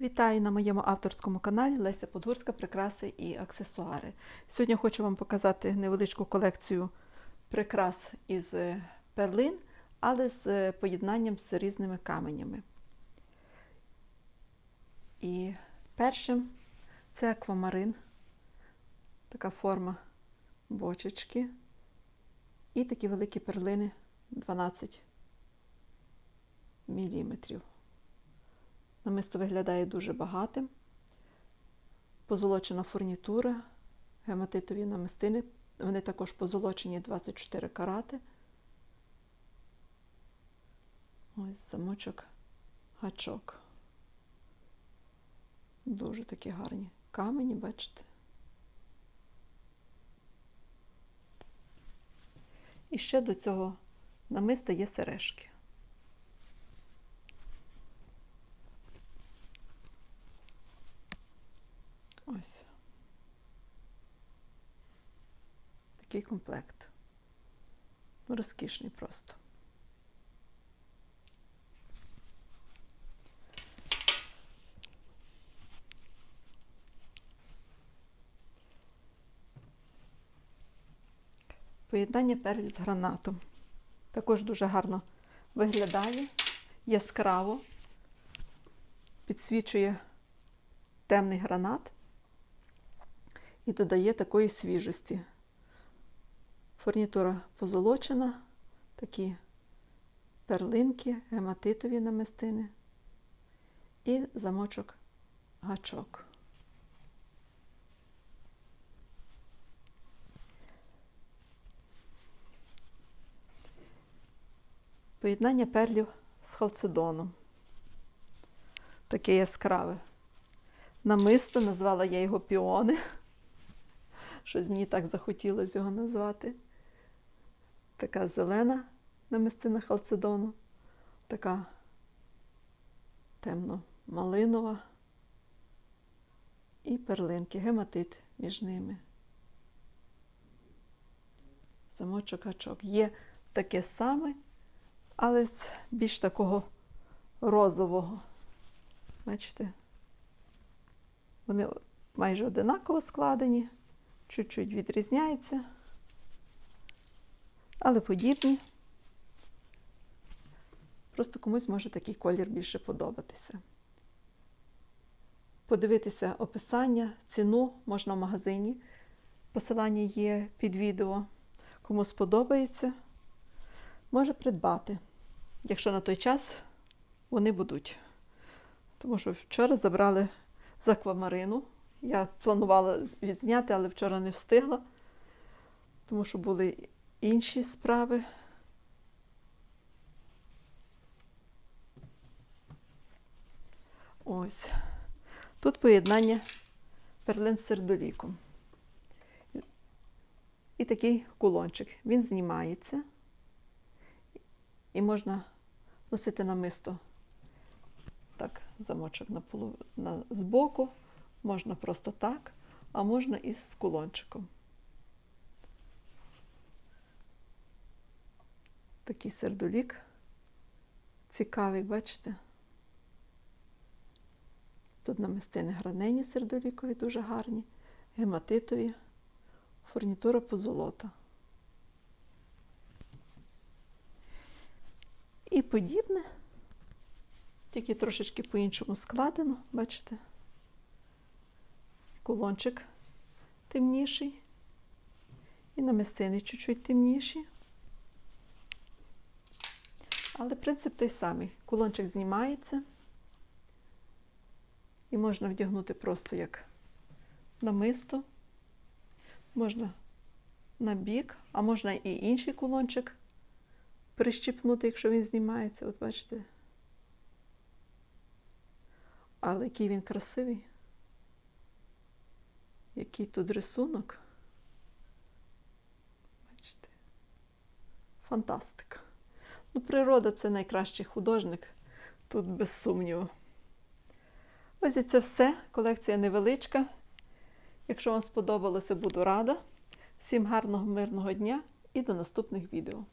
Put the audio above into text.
Вітаю на моєму авторському каналі Леся Подгурська Прикраси і аксесуари. Сьогодні хочу вам показати невеличку колекцію прикрас із е, перлин, але з е, поєднанням з різними каменями. І першим це аквамарин, така форма бочечки. І такі великі перлини 12 міліметрів. Намисто виглядає дуже багатим. Позолочена фурнітура, гематитові намистини. Вони також позолочені 24 карати. Ось замочок гачок. Дуже такі гарні камені, бачите. І ще до цього намиста є сережки. Ось. Такий комплект. Ну, Розкішний просто. Поєднання перлі з гранатом. Також дуже гарно виглядає, яскраво, підсвічує темний гранат і додає такої свіжості. Фурнітура позолочена, такі перлинки, гематитові намистини і замочок гачок. Поєднання перлів з халцедоном. Таке яскраве. Намисто назвала я його піони. Щось мені так захотілося його назвати. Така зелена намистина халцедону, така темно-малинова і перлинки, гематит між ними. Замочок гачок. Є таке саме, але з більш такого розового. Бачите? Вони майже одинаково складені, чуть-чуть відрізняються, але подібні. Просто комусь може такий колір більше подобатися. Подивитися описання, ціну можна в магазині. Посилання є під відео. Кому сподобається, може придбати, якщо на той час вони будуть. Тому що вчора забрали з аквамарину. Я планувала відзняти, але вчора не встигла, тому що були інші справи. Ось. Тут поєднання перлин з сердоліком. І такий кулончик. Він знімається і можна носити намисто так, замочок на полу, на, збоку, можна просто так, а можна і з кулончиком. Такий сердолік цікавий, бачите? Тут намистини гранені сердолікові, дуже гарні, гематитові, фурнітура позолота. І подібне тільки трошечки по-іншому складено, бачите? Кулончик темніший. І намистини чуть-чуть темніші. Але принцип той самий. Кулончик знімається. І можна вдягнути просто як намисто. Можна на бік, а можна і інший кулончик прищіпнути, якщо він знімається. От бачите. Але який він красивий, який тут рисунок. Бачите? Фантастика. Ну, природа це найкращий художник, тут без сумніву. Ось і це все. Колекція невеличка. Якщо вам сподобалося, буду рада. Всім гарного, мирного дня і до наступних відео.